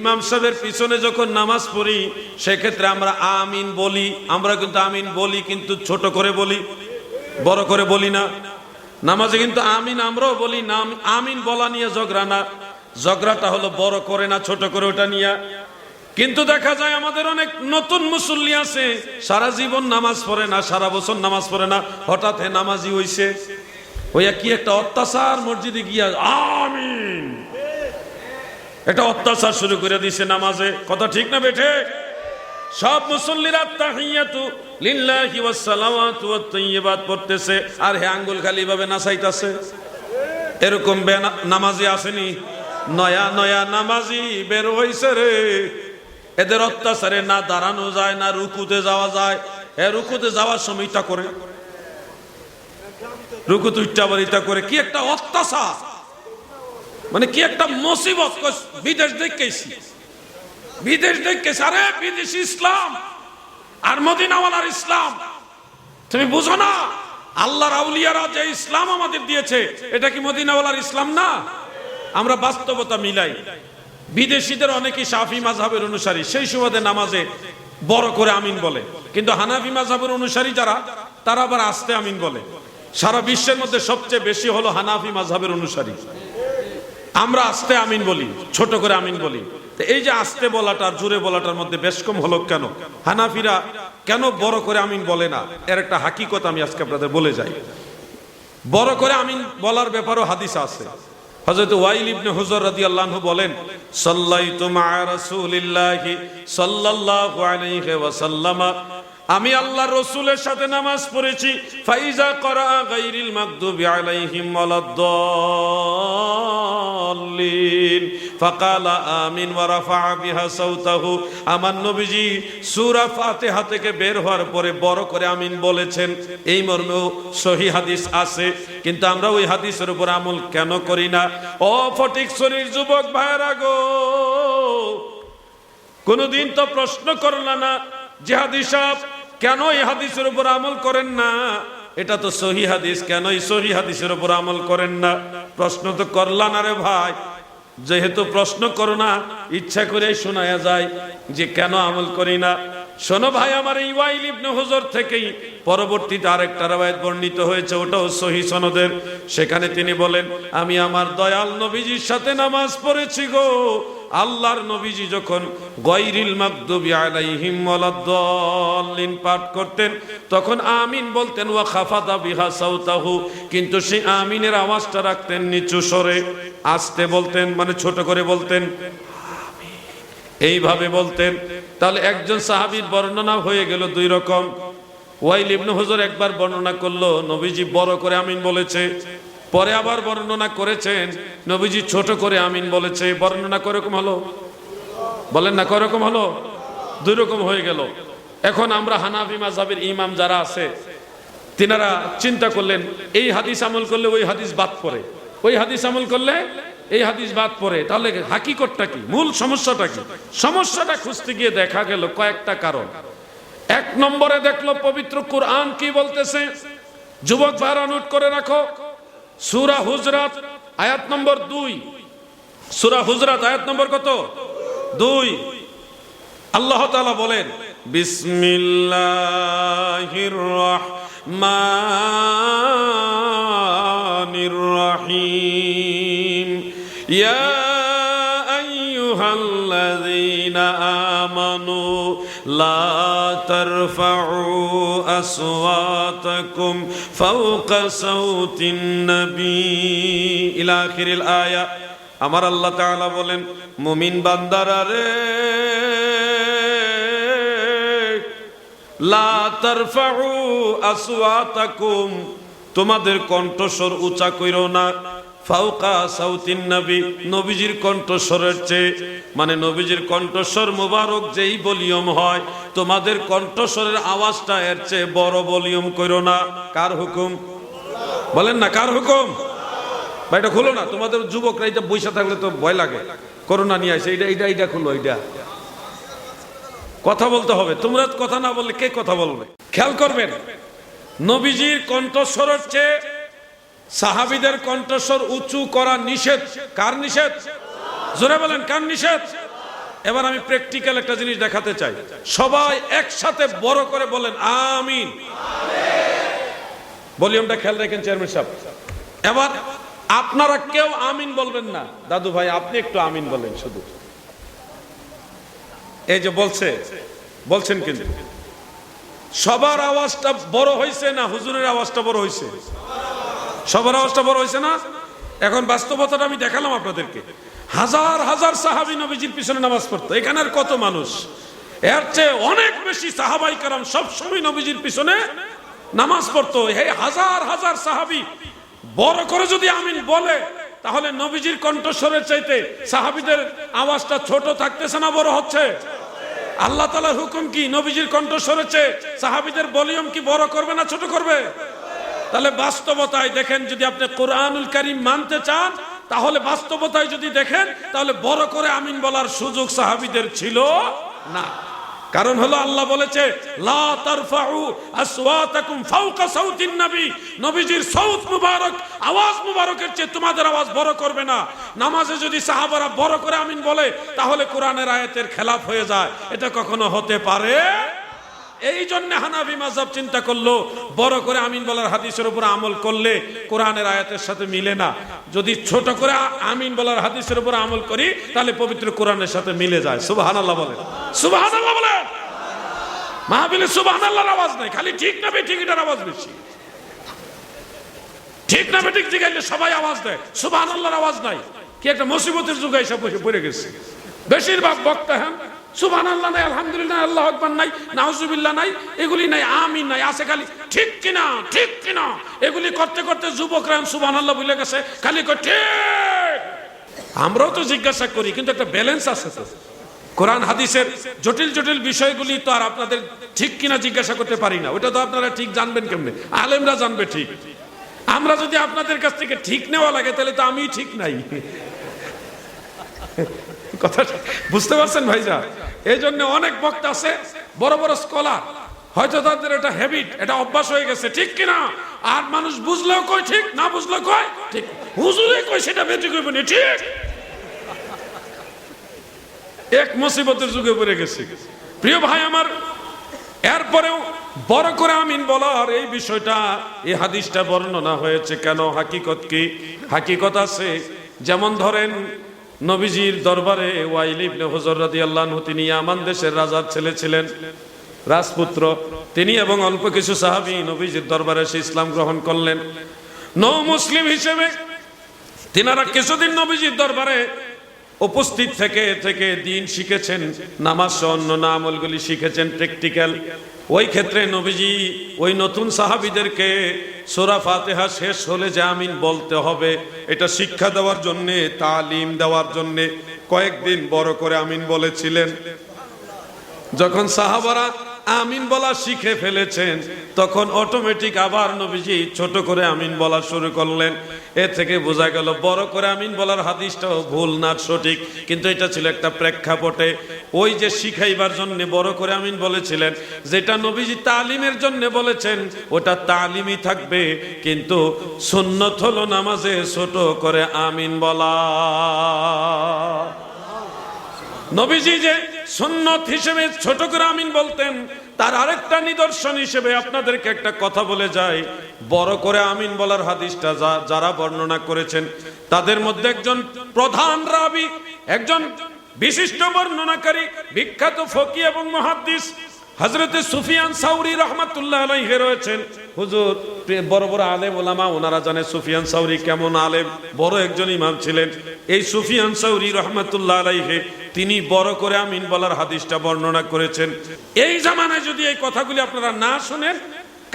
ইমাম সাহেবের পিছনে যখন নামাজ পড়ি, সেক্ষেত্রে আমরা আমিন বলি, আমরা কিন্তু আমিন বলি, কিন্তু ছোট করে বলি, বড় করে বলি না। নামাজে কিন্তু আমিন আমরাও বলি না আমিন বলা নিয়ে ঝগড়া না। ঝগড়াটা হলো বড় করে না, ছোট করে ওটা নিয়ে। কিন্তু দেখা যায় আমাদের অনেক নতুন মুসল্লি আছে, সারা জীবন নামাজ পড়ে না, সারা বছর নামাজ পড়ে না, হঠাৎ হে নামাজি হইছে। ওইয়া কি একটা অত্যাচার মসজিদে গিয়া, আমিন। এটা অত্যাচার শুরু করে দিছে নামাজে। কথা ঠিক না বেঠে? সব মুসল্লিরা তাহিয়াতু লিল্লাহি ওয়াস সালাওয়াতু ওয়াত তাইয়্যিবাত পড়তেছে। আর হে আঙ্গুল খালি ভাবে নাচাইতাছে। এরকম নামাজি আসেনি। নয়া নয়া নামাজি বের হইছে রে। এদের অত্যাচারে না দাঁড়ানো যায়, না রুকুতে যাওয়া যায়। এ রুকুতে যাওয়ার সময়টা করে। রুকুতে উচ্চা বাড়িটা করে। কি একটা অত্যাচার! মানে কি একটা মুসিবত? বিদেশ দেখেছি বিদেশ দেখেছি আরে, বিদেশ ইসলাম আর মদিনাওয়ালার ইসলাম। তুমি বুঝো না, আল্লাহর আউলিয়ারা যে ইসলাম আমাদের দিয়েছে, এটা কি মদিনাওয়ালার ইসলাম না? আমরা বাস্তবতা মিলাই। বিদেশিদের অনেকেই শাফি মাঝহাবের অনুসারী। সেই সুবাদে নামাজে বড় করে আমিন বলে। কিন্তু হানাফি মাঝহাবের অনুসারী যারা, তারা আবার আস্তে আমিন বলে। সারা বিশ্বের মধ্যে সবচেয়ে বেশি হলো হানাফি মাঝহাবের অনুসারী। আমরা আস্তে আমিন বলি, ছোট করে আমিন বলি। এই যে আস্তে বলাটা আর জোরে বলাটার মধ্যে বেশ কম হলো কেন? হানাফিরা কেন বড় করে আমিন বলে না? এর একটা হাকিকত আমি আজকে আপনাদের বলে যাই। বড় করে আমিন বলার ব্যাপারও হাদিস আছে। হযরত ওয়াইল ইবনে হুজর রাদিয়াল্লাহু বলেন, সাল্লাইতু মা রাসূলিল্লাহি সাল্লাল্লাহু আলাইহি ওয়াসাল্লামা আমি আল্লাহ রসুলের সাথে নামাজ পড়েছি। ফাইজা করা গাইরিল মাগদুবি আলাইহিম ওয়ালাদ-দাল্লিন ফাকালা আমিন ওয়া রাফা বিহা সাউতাহু। আমার নবীজি সূরা ফাতিহা থেকে বের হওয়ার পরে বড় করে আমিন বলেছেন, এই মর্মেও সহি হাদিস আছে, কিন্তু আমরা ওই হাদিসের উপর আমল কেন করি না? ও ফটিক শরীর যুবক ভাইরা গো, কোনদিন তো প্রশ্ন করল না যে হাদিস সাহেব কেন এই হাদিসের উপর আমল করেন না? এটা তো সহি হাদিস কেন এই সহি হাদিসের উপর আমল করেন না? প্রশ্ন তো করলা না রে ভাই, যেহেতু প্রশ্ন করো না, ইচ্ছা করে শোনায়া যায় যে কেন আমল করি না। শোনো ভাই, আমার এই ওয়াইল ইবনে হুজুর থেকেই পরবর্তীতে আরেকটা রাওয়ায়াত বর্ণিত হয়েছে, ওটাও সহি সনদের। সেখানে তিনি বলেন, আমি আমার দয়াল নবীজির সাথে নামাজ পড়েছি গো। আল্লাহর নবীজি যখন গৈরিল মাগদুবি আলাইহিম ওয়ালাদ-দাল্লিন পাঠ করতেন, তখন আমিন বলতেন, ওয়া খাফাদা বিহা সাউতাহু। কিন্তু সেই আমিনের আওয়াজটা রাখতেন নিচু স্বরে, আস্তে বলতেন মানে ছোট করে বলতেন এইভাবে বলতেন। তাহলে একজন সাহাবীর বর্ণনা হয়ে গেল দুই রকম। ওয়াইল ইবনে হুজুর একবার বর্ণনা করল, নবীজি বড় করে আমিন বলেছে পরে আবার বর্ণনা করেছেন, নবীজি ছোট করে আমিন বলেছে, বর্ণনা করকম হলো? বলেন না করকম হলো? দুই রকম হয়ে গেল। এখন আমরা হানাফি মাযহাবের ইমাম যারা আছে, তিনারা চিন্তা করলেন, এই হাদিস আমল করলে ওই হাদিস বাদ পড়ে। ওই হাদিস আমল করলে এই হাদিস বাদ পড়ে। তাহলে হাকিকতটা কি? মূল সমস্যাটা কি? সমস্যাটা খুঁজতে গিয়ে দেখা গেল কয়েকটা কারণ। এক নম্বরে দেখল পবিত্র কোরআন কি বলতেছে? যুবক ভাইরা নোট করে রাখো। সূরা হুজরাত, আয়াত নম্বর দুই। সুরা হুজরাত, আয়াত নম্বর কত? দুই। আল্লাহ তালা বলেন, বিসমিল্লাহির রহমানির রহিম। লা তারফাউ আসওয়াতাকুম ফাওকা সাউতিন নবী ইলা আখিরিল আয়া আমার আল্লাহ তাআলা বলেন, মুমিন বান্দারা রে, লা তারফাউ তোমাদের কণ্ঠস্বর উঁচা কইরো না। ফাউকা সাউতিন নবী, নবীজির কণ্ঠস্বরের চেয়ে মানে নবীজির কণ্ঠস্বর মোবারক যেই ভলিউম হয়, তোমাদের কণ্ঠস্বরের আওয়াজটা এর চেয়ে বড় ভলিউম কইরো না। কার হুকুম? বলেন না, কার হুকুম? এটা খুলো না, তোমাদের যুবকরা এটা বৈশা থাকলে তো ভয় লাগে। করোনা নিয়ে আসে, এইটা এইটা এইটা খুলো, এইটা। কথা বলতে হবে, তোমরা কথা না বললে কে কথা বলবে? খেয়াল করবেন, নবীজির কণ্ঠস্বরের চেয়ে সাহাবিদের কণ্ঠস্বর উঁচু করা নিষেধ। কার নিষেধ? জোরে বলেন, কার নিষেধ? এবার আমি প্র্যাকটিক্যাল একটা জিনিস দেখাতে চাই। সবাই একসাথে বড় করে বলেন, আমিন। ভলিউমটা খেয়াল রাখেন, চেয়ারম্যান সাহেব। এবার আপনারা কেউ আমিন বলবেন না। দাদু ভাই, আপনি একটু আমিন বলেন শুধু। এই যে বলছে, বলছেন কিন্তু। সবার আওয়াজটা বড় হয়েছে না হুজুরের আওয়াজটা বড় হয়েছে সবার আওয়াজটা বড় হয়েছে না? এখন বাস্তবতাটা আমি দেখালাম আপনাদেরকে। হাজার হাজার সাহাবি নবীজির পিছনে নামাজ পড়তো। এখানের কত মানুষ? এর চেয়ে অনেক বেশি সাহাবাই কারাম সবসময় নবীজির পিছনে নামাজ পড়তো। এই হাজার হাজার সাহাবি, বড় করে যদি আমিন বলে, তাহলে নবীজির কণ্ঠস্বরের চাইতে সাহাবিদের আওয়াজটা ছোট থাকতেছে না, বড় হচ্ছে? আল্লাহ তালার হুকুম কি? নবীজির কণ্ঠস্বরের চেয়ে সাহাবিদের ভলিউম কি বড় করবে না ছোট করবে? তাহলে বাস্তবতায় দেখেন যদি আপনি কোরআনুল করিম মানতে চান, তাহলে বাস্তবতায় যদি দেখেন, তাহলে বড় করে আমিন বলার সুযোগ সাহাবিদের ছিল না। কারণ হলো আল্লাহ বলেছে, লা নবীজির আওয়াজ চেয়ে তোমাদের আওয়াজ বড় করবে না। নামাজে যদি বড় করে আমিন বলে, তাহলে কোরআনের আয়াতের খেলাফ হয়ে যায়। এটা কখনো হতে পারে এই জন্য হানাবি মাযহাব চিন্তা করল, বড় করে আমিন বলার হাদিসের উপর আমল করলে কোরআনের আয়াতের সাথে মিলে না। যদি ছোট করে আমিন বলার হাদিসের উপর আমল করি, তাহলে পবিত্র কোরআনের সাথে মিলে যায়। সুবহানাল্লাহ বলেন। সুবহানাল্লাহ বলেন! মাহবিলে সুবহানাল্লাহর আওয়াজ নাই, খালি ঠিক না বেঠিক এটার আওয়াজ বেশি। ঠিক না বেঠিক জিগাইলে সবাই আওয়াজ দেয়। সুবহানাল্লাহর আওয়াজ নাই। কি একটা মুসিবতের যুগে এসে পড়ে গেছে। বেশিরভাগ বক্তা হ্যাঁ সুবহান আল্লাহ নাই, আলহামদুলিল্লাহ আল্লাহ আকবার নাই, নাউজুবিল্লাহ নাই, এগুলি নাই, আমিন নাই, আছে খালি, ঠিক কিনা ঠিক কিনা? এগুলি করতে করতে যুবকরা সুবহান আল্লাহ ভুলে গেছে, খালি কয়, ঠিক। আমরাও তো জিজ্ঞাসা করি, কিন্তু একটা ব্যালেন্স আছে তো। কোরআন, হাদিসের জটিল জটিল বিষয়গুলি তো আর আপনাদের ঠিক কিনা জিজ্ঞাসা করতে পারি না। ওটা তো আপনারা ঠিক জানবেন কেমনে? আলেমরা জানবে ঠিক। আমরা যদি আপনাদের কাছ থেকে ঠিক নেওয়া লাগে, তাহলে তো আমি ঠিক নাই। কথাটা। বুঝতে পারছেন ভাইজা? এই জন্য অনেক বক্তা আছে, বড় বড় স্কলার হয়তো তাদের এটা হ্যাবিট এটা অভ্যাস হয়ে গেছে, ঠিক কিনা? আর মানুষ বুঝলেও কয় ঠিক, না বুঝলেও কয় ঠিক। হুজুরে কয় সেটা বেঁচে কইব না, ঠিক। এক মুসিবতের যুগে পড়ে গেছে। প্রিয় ভাই আমার, এরপরেও বড় করে আমিন বলার এই বিষয়টা, এই হাদিসটা বর্ণনা হয়েছে কেন? হাকিকত কি? হাকিকত আছে, যেমন ধরেন নবীজির দরবারে ওয়াইল ইবনে হুজর রাদিয়াল্লাহু তিনি ইয়ামান দেশের রাজার ছেলে ছিলেন, রাজপুত্র। তিনি এবং অল্প কিছু সাহাবী নবীজির দরবারে এসে ইসলাম গ্রহণ করলেন। নৌ মুসলিম হিসেবে তিনারা কিছুদিন নবীজির দরবারে উপস্থিত থেকে থেকে দিন শিখেছেন, নামাজ অন্য আমলগুলি শিখেছেন প্র্যাকটিক্যাল ওই ক্ষেত্রে নবীজি, ওই নতুন সাহাবিদেরকে সোরা ফাতেহা শেষ হলে যে আমিন বলতে হবে, এটা শিক্ষা দেওয়ার জন্যে, তালিম দেওয়ার জন্যে কয়েকদিন বড় করে আমিন বলেছিলেন। যখন সাহাবারা আমিন বলা শিখে ফেলেছেন। তখন অটোমেটিক আবার নবীজি ছোট করে আমিন বলা শুরু করলেন। এ থেকে বোঝা গেল বড় করে আমিন বলার হাদিসটাও ভুল, না সঠিক। কিন্তু এটা ছিল একটা প্রেক্ষাপটে। ওই যে শিখাইবার জন্য বড় করে আমিন বলেছিলেন, যেটা নবীজি তালিমের জন্য বলেছেন, ওটা তালিমই থাকবে। কিন্তু সুন্নত হলো নামাজে ছোট করে আমিন বলা। নবীজি যে সুন্নত হিসেবে ছোট করে আমিন বলতেন। তার আরেকটা নিদর্শন হিসেবে আপনাদেরকে একটা কথা বলে যায় বড় করে আমিন বলার হাদিসটা যারা বর্ণনা করেছেন, তাদের মধ্যে একজন প্রধান রাবি, একজন বিশিষ্ট বর্ণনাকারী, বিখ্যাত ফকি এবং মহাদ্দিস হজরতে সুফিয়ান সাউরি রহমাতুল্লাহ আলাইহে রয়েছেন। হুজুর বড় বড় আলেম ওলামা, ওনারা জানে সুফিয়ান সাউরি কেমন আলেম। বড় একজন ইমাম ছিলেন। এই সুফিয়ান সাউরি রহমাতুল্লাহ আলাইহে তিনি বড় করে আমিন বলার হাদিসটা বর্ণনা করেছেন। এই জামানায় যদি এই কথাগুলি আপনারা না শোনেন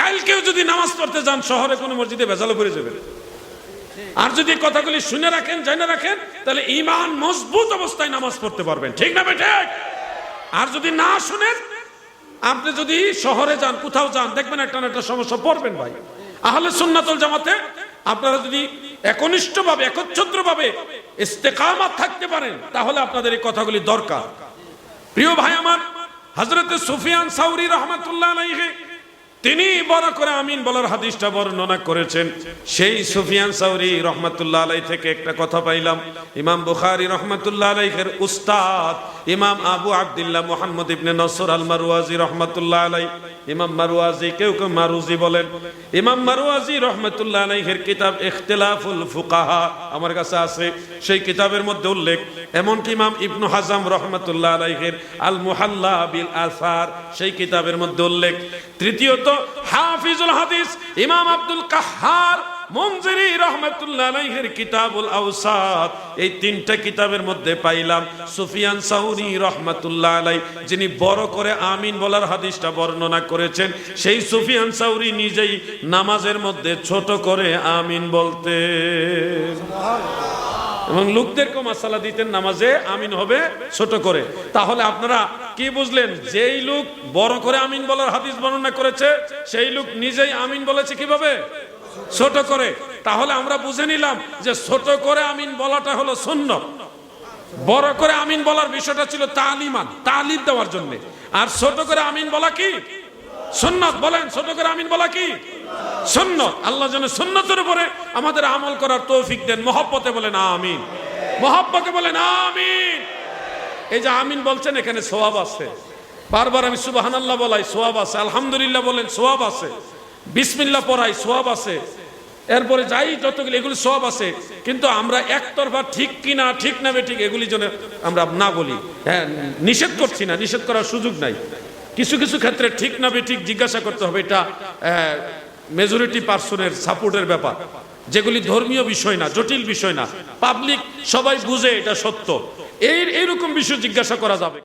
কালকেও যদি নামাজ পড়তে যান, শহরে কোনো মসজিদে ভেজালে পড়ে যাবেন। আর যদি কথাগুলি শুনে রাখেন, জেনে রাখেন, তাহলে ইমান মজবুত অবস্থায় নামাজ পড়তে পারবেন। ঠিক না ঠিক? আর যদি না শুনেন, আপনি যদি শহরে যান, কোথাও যান, দেখবেন একটা না একটা সমস্যা পড়বেন ভাই। আহলে সুন্নাতুল জামাতে আপনারা যদি একনিষ্ঠ ভাবে একচ্ছত্র ভাবে ইস্তেকামাত থাকতে পারেন, তাহলে আপনাদের এই কথাগুলি দরকার। প্রিয় ভাই আমার হজরতে সুফিয়ান সাউরি রহমাতুল্লাহ আলাইহি, তিনি বড় করে আমিন বলার হাদিসটা বর্ণনা করেছেন। সেই সুফিয়ান সাউরি রহমাতুল্লাহ আলাই থেকে একটা কথা পাইলাম। ইমাম বুখারী রহমাতুল্লাহ আলাইহের উস্তাদ ইমাম আবু আব্দুল্লাহ মোহাম্মদ ইবনে নসর আল মারুয়াজি রহমতুল্লাহ আলাই ইমাম মারুয়াজি কেউ কেউ মারুজি বলেন। ইমাম মারুয়াজি রহমতুল্লাহ আলাইহের কিতাব ইখতিলাফুল ফুকাহা, আমার কাছে আছে। সেই কিতাবের মধ্যে উল্লেখ, এমনকি ইমাম ইবনু হাজাম রহমতুল্লাহ আলাইহের আল মুহাল্লা বিল আসার সেই কিতাবের মধ্যে উল্লেখ। তৃতীয়ত, হাফিজুল হাদিস, ইমাম আব্দুল কাহার মঞ্জুরি রহমতুল্লাহ কিতাবুল আওসাদ এই তিনটা কিতাবের মধ্যে পাইলাম সুফিয়ান সাউরি রহমতুল্লাহ আলাই, যিনি বড় করে আমিন বলার হাদিসটা বর্ণনা করেছেন। সেই সুফিয়ান সাউরি নিজেই নামাজের মধ্যে ছোট করে আমিন বলতে এবং লোকদেরকে মাসালা দিতেন, নামাজে আমিন হবে ছোট করে। তাহলে আপনারা কি বুঝলেন? যেই লোক বড় করে আমিন বলার হাদিস বর্ণনা করেছে, সেই লোক নিজেই আমিন বলেছে কীভাবে? ছোট করে। তাহলে আমরা বুঝে নিলাম যে ছোট করে আমিন বলাটা হলো শূন্য বড় করে আমিন বলার বিষয়টা ছিল তালিমান তালিম দেওয়ার জন্য। আর ছোট করে আমিন বলা কি? বলেন, ছোট করে আমিন বলা কি? আল্লাহ যেন উপরে আমাদের আমল করার তৌফিক দেন। মহব্বতে বলেন আমিন। মহব্বতে বলেন আমিন। এই যে আমিন বলছেন, এখানে সোয়াব আছে। বারবার আমি সুবাহানাল্লাহ বলাই, সোয়াব আছে। আলহামদুলিল্লাহ বলেন, সোয়াব আছে। বিসমিল্লাহ পড়াই সোয়াব আছে। এরপরে যাই যতগুলি, এগুলি সব আছে। কিন্তু আমরা একতরফা ঠিক কিনা, ঠিক না ঠিক এগুলি জন্য আমরা না বলি। হ্যাঁ নিষেধ করছি না, নিষেধ করার সুযোগ নাই। কিছু কিছু ক্ষেত্রে ঠিক না ঠিক জিজ্ঞাসা করতে হবে। এটা মেজরিটি পার্সনের সাপোর্টের ব্যাপার। যেগুলি ধর্মীয় বিষয় না, জটিল বিষয় না। পাবলিক সবাই বুঝে এটা সত্য। এই, এইরকম বিষয় জিজ্ঞাসা করা যাবে।